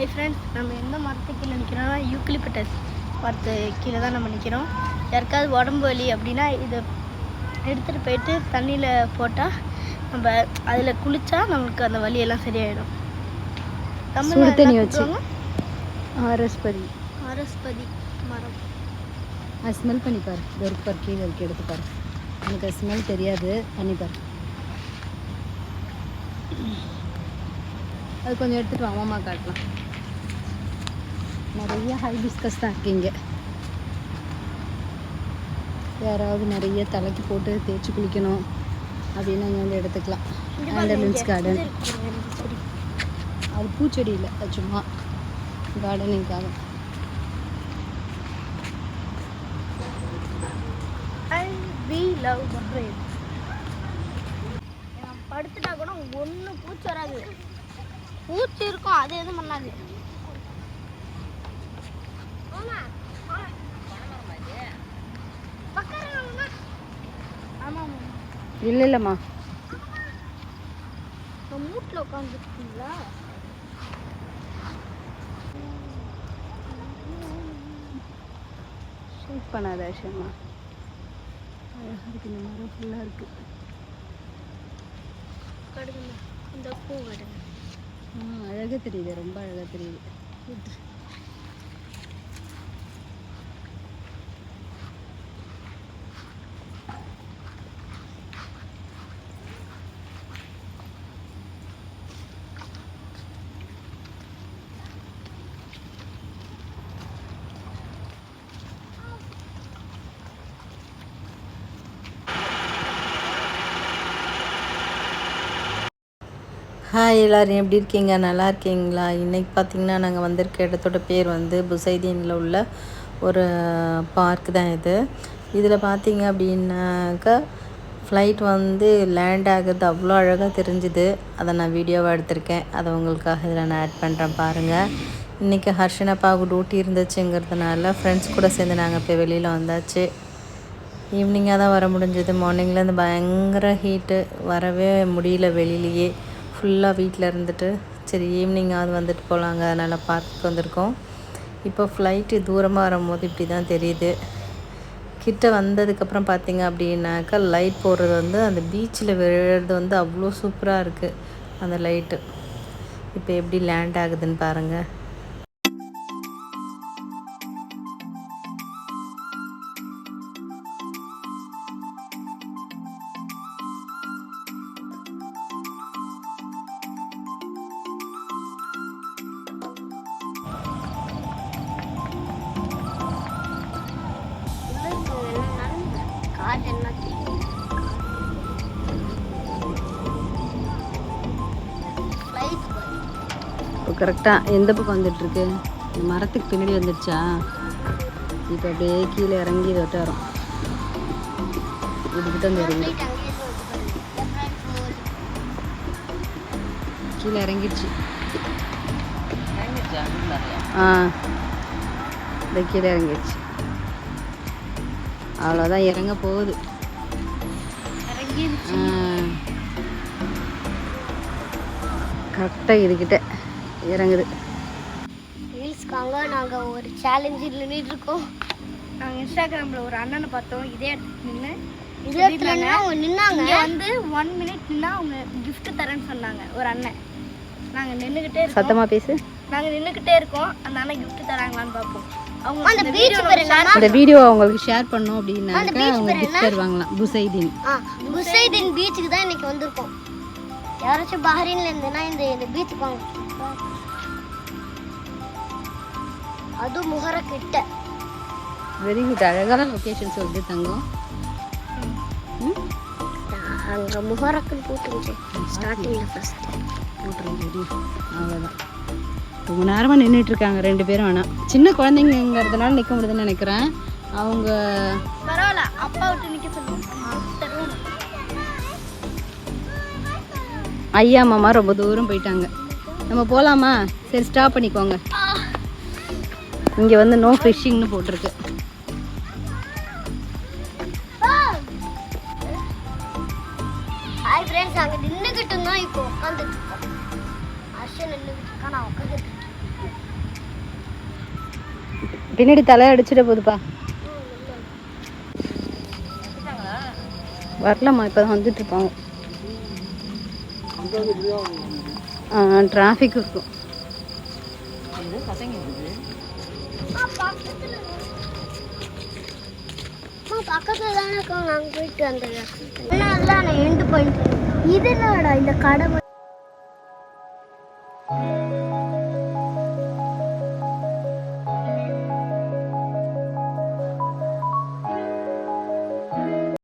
Hi friends நம்ம எந்த மரத்துக்கு கீழே நிற்கிறோம்னா யூக்லிப்டஸ் மரத்து கீழே தான் நம்ம நிற்கிறோம் யாருக்காவது உடம்பு வலி அப்படின்னா இதை எடுத்துகிட்டு போயிட்டு தண்ணியில் போட்டால் நம்ம அதில் குளிச்சா நம்மளுக்கு அந்த வலியெல்லாம் சரியாயிடும். சுடு தண்ணி வச்சு. ஆரஸ்பதி. அரஸ்பதி மரம். அது ஸ்மெல் பண்ணி பாரு. பாரு கீழே இருக்கு எடுத்து பாரு. எனக்கு ஸ்மெல் தெரியாது. பண்ணி பாரு. அது கொஞ்சம் எடுத்துட்டு வா மாமா காட்டலாம். நிறைய ஹைபிஸ்கஸ் தான் இருக்கு இங்கே. யாராவது நிறைய தலைக்கு போட்டு தேய்ச்சி குளிக்கணும் அப்படின்னு அங்கே வந்து எடுத்துக்கலாம். இங்க கார்டன். அது பூச்செடி இல்லை அது சும்மா கார்டனிங்காக படுத்துட்டா கூட ஒன்றும் பூச்சி வராது. பூச்சி இருக்கும் அது எதுவும் பண்ணாது. இல்லை இல்லைம்மா. மூட்டில் உட்காந்துருக்கீங்களா ஷேக் பண்ணாத ஆஷம்மா அழகாக இருக்கு இந்த மரம் ஃபுல்லாக இருக்குது கடுகுங்க இந்த பூ கடுங்க ஆ அழகாக தெரியுது ரொம்ப அழகாக தெரியுது. ஹாய் எல்லோரும் எப்படி இருக்கீங்க? நல்லா இருக்கீங்களா? இன்றைக்கி பார்த்தீங்கன்னா நாங்கள் வந்திருக்க இடத்தோட பேர் வந்து புசைதீனில் உள்ள ஒரு பார்க் தான் இது. இதில் பார்த்தீங்க அப்படின்னாக்கா ஃப்ளைட் வந்து லேண்ட் ஆகிறது அவ்வளோ அழகாக தெரிஞ்சுது. அதை நான் வீடியோவாக எடுத்திருக்கேன். அதை உங்களுக்காக இதில் நான் ஆட் பண்ணுறேன் பாருங்கள் இன்றைக்கி ஹர்ஷனப்பாவுக்கு டியூட்டி இருந்துச்சுங்கிறதுனால ஃப்ரெண்ட்ஸ் கூட சேர்ந்து நாங்கள் இப்போ வெளியில் வந்தாச்சு. ஈவினிங்காக தான் வர முடிஞ்சது. மார்னிங்லேருந்து பயங்கர ஹீட்டு வரவே முடியல வெளியிலேயே. ஃபுல்லாக வீட்டில் இருந்துட்டு சரி ஈவினிங்காவது வந்துட்டு போகலாங்க அதனால் பார்க்குக்கு வந்திருக்கோம். இப்போ ஃப்ளைட்டு தூரமாக வரும்போது இப்படி தான் தெரியுது. கிட்ட வந்ததுக்கப்புறம் பார்த்தீங்க அப்படின்னாக்கா லைட் போடுறது வந்து அந்த பீச்சில் விழுறது வந்து அவ்வளோ சூப்பராக இருக்குது அந்த லைட்டு இப்போ எப்படி லேண்ட் ஆகுதுன்னு பாருங்கள் ஃப்ளைட் இப்போ கரெக்டாக எந்த பக்கம் வந்துட்டுருக்கு? இந்த மரத்துக்கு பின்னாடி வந்துடுச்சா? இப்போ அப்படியே கீழே இறங்கி இது வரும் இதுக்கிட்ட வந்து இறங்கி. கீழே இறங்கிடுச்சு. ஆ. இந்த கீழே இறங்கிடுச்சு. அவ்வளோதான் இறங்க போகுது. இறங்கி கரெக்டாக இதுக்கிட்ட இறங்குது. ரீல்ஸ்க்காக நாங்கள் ஒரு சேலஞ்சில் நின்றுட்டு இருக்கோம் நாங்கள் இன்ஸ்டாகிராமில் ஒரு அண்ணனை பார்த்தோம். இதே இடத்துக்கு நின்று இதே இடத்துல அவங்க நின்னாங்க. வந்து ஒன் மினிட் நின்னா அவங்க gift தரேன்னு சொன்னாங்க ஒரு அண்ணன். நாங்கள் நின்றுக்கிட்டே இருக்கோம். சத்தமாக பேசு. நாங்கள் நின்றுக்கிட்டே இருக்கோம். அந்த அண்ணன் gift தராங்களான்னு பார்ப்போம். அந்த வீடியோ அந்த வீடியோ அவங்களுக்கு ஷேர் பண்ணோம் அப்படின்னாக்கா அவங்க கிஃப்ட் தருவாங்களாம். புசைதீன். புசைதின் பீச்சுக்கு தான் இன்னைக்கு வந்திருக்கோம். யாராச்சும் பஹ்ரைன்ல இருந்துன்னா இந்த இந்த பீச்சுக்கு வாங்க. அது முகர கிட்ட வெரி குட் அழகான லொக்கேஷன் சொல்லுது தங்கம். ம்? அங்க முகரக்குன்னு போட்டுருச்சு ஸ்டார்டிங்ல ஃபர்ஸ்ட் போட்டுருங்க ரெடி அவ்வளோதான் ரொம்ப நேரமாக நின்றுட்டு இருக்காங்க ரெண்டு பேரும் ஆனால் சின்ன குழந்தைங்கிறதுனால நிற்க முடியுதுன்னு நினைக்கிறேன். அவங்க பரவாயில்ல அப்பா விட்டு நிக்க சொல்லுங்க ஐயா மாமா ரொம்ப தூரம் போயிட்டாங்க. நம்ம போகலாமா சரி ஸ்டாப் பண்ணிக்கோங்க. இங்கே வந்து நோ ஃபிஷ்ஷிங்னு போட்டிருக்கு. ஹாய் ஃப்ரெண்ட்ஸ் அங்க நின்னுகிட்டு இருந்தோம் இப்போ உட்காந்துட்டு இருக்கோம். அர்ஷன் நின்னுகிட்டு இருக்கா நான் உட்காந்துட்டு பின்னாடி தலை அடிச்சிட போகுதுப்பா வரலம்மா இப்போ தான் வந்துட்டு இருப்பாங்க டிராஃபிக் இருக்கும். பக்கத்துல தானே இருக்காங்க அங்கே போயிட்டு வந்தது. இது என்னடா இந்த கடை